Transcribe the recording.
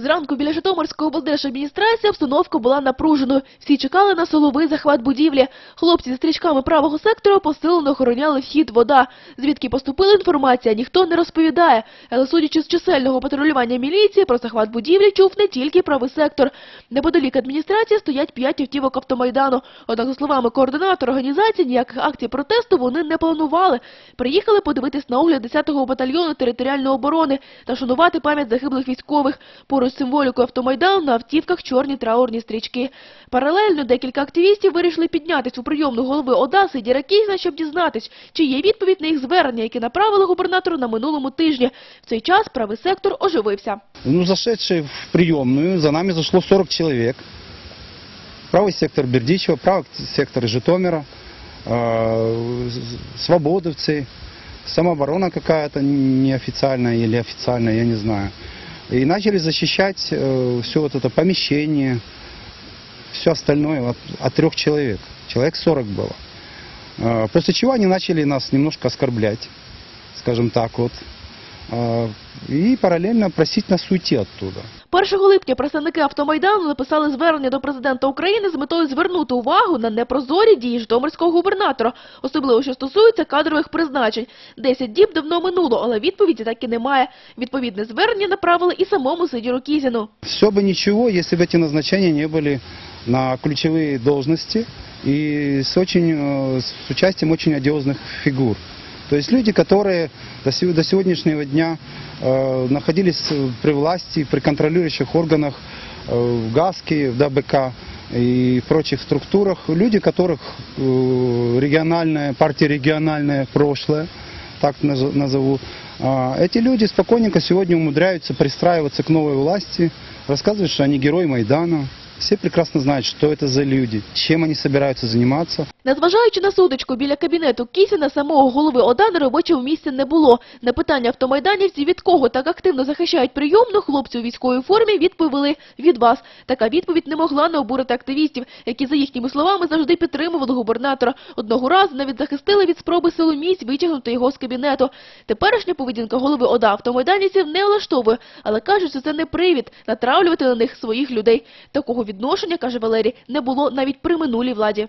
Зранку біля Житомирської облдержадміністрації обстановка була напруженою. Всі чекали на силовий захват будівлі. Хлопці зі стрічками правого сектору посилено охороняли вхід вода. Звідки поступила інформація, ніхто не розповідає. Але судячи з чисельного патрулювання міліції, про захват будівлі чув не тільки правий сектор. Неподалік адміністрації стоять п'ять автівок автомайдану. Однак, за словами координатора організації, ніяких акцій протесту вони не планували. Приїхали подивитись на огляд 10-го батальйону територіальної оборони та шанувати пам'ять загиблих військових. Поруч з символікою автомайдану на автівках чорні траурні стрічки. Паралельно декілька активістів вирішили піднятись у прийомну голови ОДА Сидіра Кізна, щоб дізнатись, чи є відповідь на їх звернення, які направили губернатору на минулому тижні. В цей час правий сектор оживився. Ну, зашедшие в приемную, за нами зашло 40 человек. Правый сектор Бердичева, правый сектор Житомира, э, свободовцы, самооборона какая-то неофициальная или официальная, я не знаю. И начали защищать все вот это помещение, все остальное от, от трех человек. Человек 40 было. Э, После чего они начали нас немножко оскорблять, скажем так вот. Э, И параллельно просить нас уйти оттуда. 1 липня представники автомайдану написали звернення до президента України з метою звернути увагу на непрозорі дії житомирського губернатора, особливо що стосується кадрових призначень. Десять діб давно минуло, але відповіді так і немає. Відповідне звернення направили і самому Сидіру Кізіну. Все бы ничего, если бы эти назначения не были на ключевые должности и с, очень, э, с участием очень одиозных фигур. То есть люди, которые до, сего- до сегодняшнего дня э, находились э, при власти, при контролирующих органах, э, в ГАСКе, в ДБК и прочих структурах, люди, которых э, региональная, партия региональное прошлое, так наз- назову, а, эти люди спокойненько сегодня умудряются пристраиваться к новой власти, рассказывать, что они герои Майдана. Все прекрасно знают, что это за люди, чем они собираются заниматься. Незважаючи на сутичку біля кабінету Кісіна, самого голови ОДА на робочому місці не було. На питання автомайданівців, від кого так активно захищають прийомну, хлопці у військовій формі відповіли «від вас». Така відповідь не могла не обурити активістів, які, за їхніми словами, завжди підтримували губернатора. Одного разу навіть захистили від спроби силоміць витягнути його з кабінету. Теперішня поведінка голови ОДА автомайданівців не влаштовує, але кажуть, що це не привід натравлювати на них своїх людей. Такого відношення, каже Валерій, не було навіть при минулій владі.